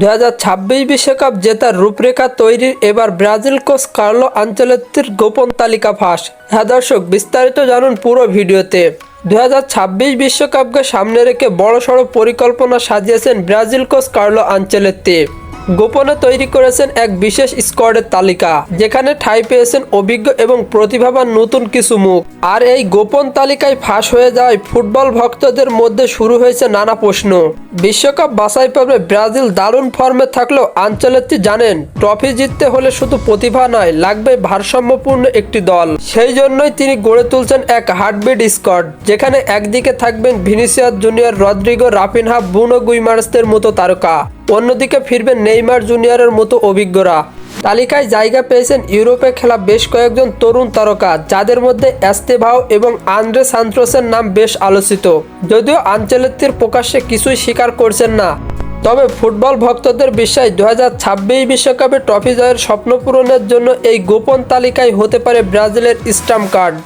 দু হাজার ছাব্বিশ বিশ্বকাপ জেতার রূপরেখা তৈরির এবার ব্রাজিল কোচ কার্লো আঞ্চলের গোপন তালিকা ফাঁস। হ্যাঁ দর্শক, বিস্তারিত জানুন পুরো ভিডিওতে। দু হাজার ছাব্বিশ বিশ্বকাপকে সামনে রেখে বড়সড় পরিকল্পনা সাজিয়েছেন ব্রাজিল কোচ কার্লো আঞ্চলেত্তি। গোপনে তৈরি করেছেন এক বিশেষ স্কোয়াডের তালিকা, যেখানে ঠাঁই পেয়েছেন অভিজ্ঞ এবং প্রতিভাবান নতুন কিছু মুখ। আর এই গোপন তালিকায় ফাঁস হয়ে যাওয়ায় ফুটবল ভক্তদের মধ্যে শুরু হয়েছে নানা প্রশ্ন। বিশ্বকাপ বাছাই পর্বে ব্রাজিল দারুণ ফর্মে থাকলেও আঞ্চলেত্তি জানেন, ট্রফি জিততে হলে শুধু প্রতিভা নয়, লাগবে ভারসাম্যপূর্ণ একটি দল। সেই জন্যই তিনি গড়ে তুলছেন এক হার্টবিট স্কোয়াড, যেখানে একদিকে থাকবেন ভিনিসিয়াস জুনিয়র রদ্রিগো রাফিনহা, বুনো গুইমার্সদের মতো তারকা। অন্যদিকে ফিরবেন নেইমার জুনিয়রের মতো অভিজ্ঞরা। তালিকায় জায়গা পেয়েছেন ইউরোপে খেলা বেশ কয়েকজন তরুণ তারকা, যাদের মধ্যে অ্যাস্তেভাও এবং আন্দ্রে সান্ত্রোসের নাম বেশ আলোচিত। যদিও আঞ্চলিকটির প্রকাশ্যে কিছুই স্বীকার করছেন না। তবে ফুটবল ভক্তদের বিশ্বাস দু হাজার ছাব্বিশ বিশ্বকাপে ট্রফি জয়ের স্বপ্ন পূরণের জন্য এই গোপন তালিকায় হতে পারে ব্রাজিলের স্টাম্প কার্ড।